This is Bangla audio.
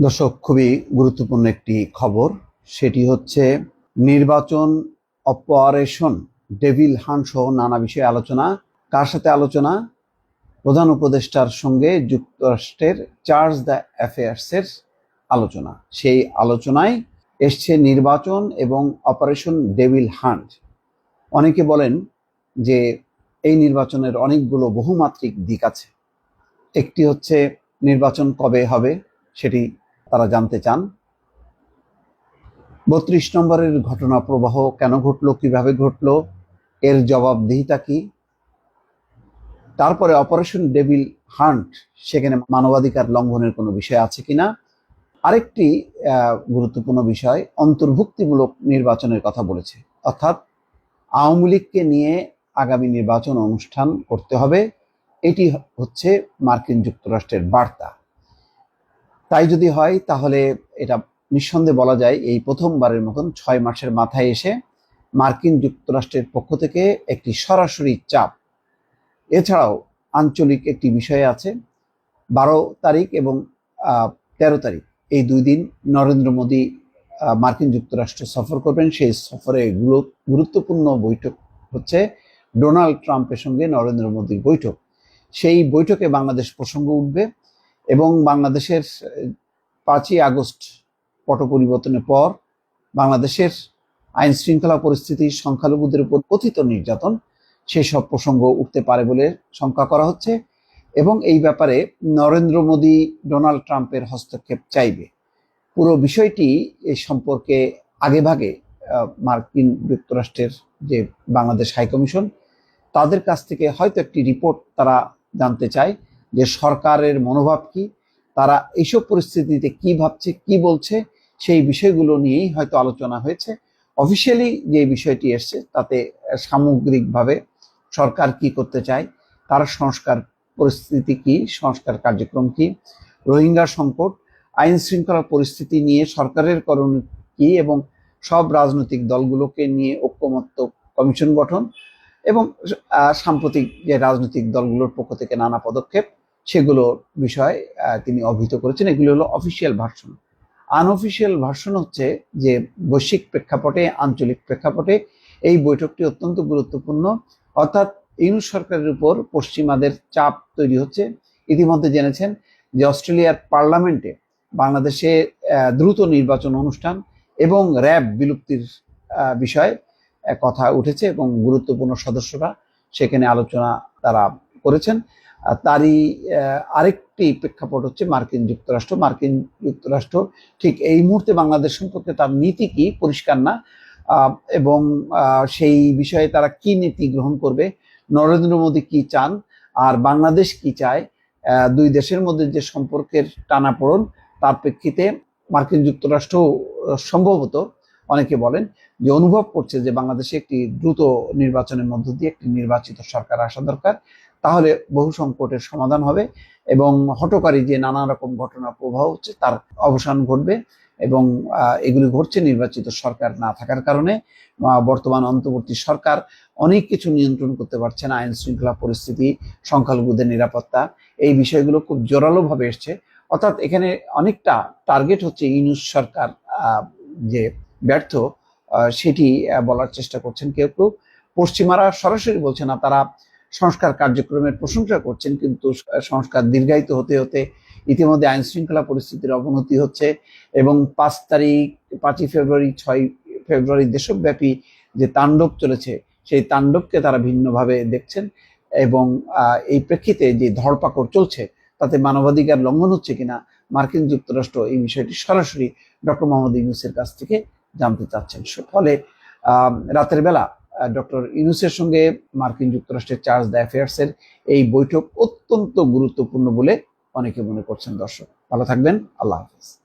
দর্শক, খুবই গুরুত্বপূর্ণ একটি খবর। সেটি হচ্ছে নির্বাচন অপারেশন, ডেভিল হান সহ নানা বিষয়ে আলোচনা। কার সাথে আলোচনা? প্রধান উপদেষ্টার সঙ্গে যুক্তরাষ্ট্রের চার্জ দ্য অ্যাফেয়ার্সের আলোচনা। সেই আলোচনায় এসছে নির্বাচন এবং অপারেশন ডেভিল হান্ট অনেকে বলেন যে এই নির্বাচনের অনেকগুলো বহুমাত্রিক দিক আছে। একটি হচ্ছে নির্বাচন কবে হবে, সেটি তারা জানতে চান। বত্রিশ নম্বরের ঘটনা প্রবাহ কেন ঘটলো, কীভাবে ঘটলো, এর জবাবদিহিতা কি? তারপরে অপারেশন ডেভিল হান্ট, সেখানে মানবাধিকার লঙ্ঘনের কোনো বিষয় আছে কিনা? আরেকটি গুরুত্বপূর্ণ বিষয়, অন্তর্ভুক্তিমূলক নির্বাচনের কথা বলেছে। অর্থাৎ আওয়ামী লীগকে নিয়ে আগামী নির্বাচন অনুষ্ঠান করতে হবে। এটি হচ্ছে মার্কিন যুক্তরাষ্ট্রের বার্তা। তাই যদি হয়, তাহলে এটা নিঃসন্দেহে বলা যায় এই প্রথমবারের মতন ছয় মাসের মাথায় এসে মার্কিন যুক্তরাষ্ট্রের পক্ষ থেকে একটি সরাসরি চাপ। এছাড়াও আঞ্চলিক একটি বিষয় আছে, বারো তারিখ এবং তেরো তারিখ। এই দুই দিন নরেন্দ্র মোদী মার্কিন যুক্তরাষ্ট্র সফর করবেন। সেই সফরে গুরুত্বপূর্ণ বৈঠক হচ্ছে ডোনাল্ড ট্রাম্পের সঙ্গে নরেন্দ্র মোদীর বৈঠক। সেই বৈঠকে বাংলাদেশ প্রসঙ্গ উঠবে। এবং বাংলাদেশের পাঁচই আগস্ট পট পরিবর্তনের পর বাংলাদেশের আইন শৃঙ্খলা পরিস্থিতি সংখ্যালঘুদের উপর কথিত নির্যাতন সেই সব প্রসঙ্গ উঠতে পারে বলে শঙ্কা করা হচ্ছে এবং এই ব্যাপারে নরেন্দ্র মোদী ডোনাল্ড ট্রাম্পের হস্তক্ষেপ চাইবে। পুরো বিষয়টি এই সম্পর্কে আগেভাগে মার্কিন যুক্তরাষ্ট্রের যে বাংলাদেশ হাইকমিশন, তাদের কাছ থেকে হয়তো একটি রিপোর্ট তারা জানতে চায়। যে সরকারের মনোভাব কি, তারা এইসব পরিস্থিতিতে কি ভাবছে, কি বলছে, সেই বিষয়গুলো নিয়েই হয়তো আলোচনা হয়েছে। অফিসিয়ালি যে বিষয়টি এসছে, তাতে সামগ্রিকভাবে সরকার কি করতে চায়, তার সংস্কার পরিস্থিতি কি, সংস্কার কার্যক্রম কি, রোহিঙ্গা সংকট, আইন শৃঙ্খলা পরিস্থিতি নিয়ে সরকারের করণ কি এবং সব রাজনৈতিক দলগুলোকে নিয়ে ঐক্যমত্য কমিশন গঠন এবং সাম্প্রতিক যে রাজনৈতিক দলগুলোর পক্ষ থেকে নানা পদক্ষেপ। সেগুলোর বিষয়ে তিনি অভিহিত করেছেন। এগুলি হলো অফিসিয়াল ভার্সন আনঅফিসিয়াল ভার্সন হচ্ছে যে বৈশ্বিক প্রেক্ষাপটে, আঞ্চলিক প্রেক্ষাপটে এই বৈঠকটি অত্যন্ত গুরুত্বপূর্ণ। অর্থাৎ ইউনুস সরকারের উপর পশ্চিমাদের চাপ তৈরি হচ্ছে। ইতিমধ্যে জেনেছেন যে অস্ট্রেলিয়ার পার্লামেন্টে বাংলাদেশে দ্রুত নির্বাচন অনুষ্ঠান এবং র্যাব বিলুপ্তির বিষয়ে কথা উঠেছে এবং গুরুত্বপূর্ণ সদস্যরা সেখানে আলোচনা তারা করেছেন। তারই আরেকটি প্রেক্ষাপট হচ্ছে মার্কিন যুক্তরাষ্ট্র। মার্কিন যুক্তরাষ্ট্র ঠিক এই মুহূর্তে বাংলাদেশ সম্পর্কে তার নীতি কি? পরিষ্কার না। এবং সেই বিষয়ে তারা কি নীতি গ্রহণ করবে? নরেন্দ্র মোদী কি চান? আর বাংলাদেশ কি চায়? দুই দেশের মধ্যে যে সম্পর্কের টানাপোড়ন, তার প্রেক্ষিতে মার্কিন যুক্তরাষ্ট্র সম্ভবত অনেকে বলেন যে অনুভব করছে যে বাংলাদেশে একটি দ্রুত নির্বাচনের মধ্য দিয়ে একটি নির্বাচিত সরকার আসা দরকার। তাহলে বহু সংকটের সমাধান হবে এবং হটকারী যে নানা রকম ঘটনার প্রবাহ হচ্ছে, তার অবসান ঘটবে এবং এগুলি ঘটছে নির্বাচিত সরকার না থাকার কারণে। বর্তমান অন্তর্বর্তী সরকার অনেক কিছু নিয়ন্ত্রণ করতে পারছে না, আইন শৃঙ্খলা পরিস্থিতি, সংখ্যালঘুদের নিরাপত্তা, এই বিষয়গুলো খুব জোরালোভাবে এসছে। অর্থাৎ এখানে অনেকটা টার্গেট হচ্ছে ইউনুস সরকার যে ব্যর্থ সেটি বলার চেষ্টা করছেন কেউ কেউ। পশ্চিমারা সরাসরি বলছে না, তারা সংস্কার কার্যক্রমের প্রশংসা করছেন, কিন্তু সংস্কার দীর্ঘায়িত হতে হতে ইতিমধ্যে আইন শৃঙ্খলা পরিস্থিতির অবনতি হচ্ছে এবং পাঁচ তারিখ, পাঁচই ফেব্রুয়ারি, ছয় ফেব্রুয়ারি দেশব্যাপী যে তাণ্ডব চলেছে, সেই তাণ্ডবকে তারা ভিন্নভাবে দেখছেন এবং এই প্রেক্ষিতে যে ধরপাকড় চলছে, তাতে মানবাধিকার লঙ্ঘন হচ্ছে কিনা, মার্কিন যুক্তরাষ্ট্র এই বিষয়টি সরাসরি ডক্টর মোহাম্মদ ইউনুসের কাছ থেকে জানতে চাচ্ছেন। ফলে রাতের বেলা ডক্টর ইউনুসের সঙ্গে মার্কিন যুক্তরাষ্ট্রের চার্জ দ্য অ্যাফেয়ার্সের এই বৈঠক অত্যন্ত গুরুত্বপূর্ণ বলে অনেকে মনে করছেন দর্শক। ভালো থাকবেন, আল্লাহ হাফিজ।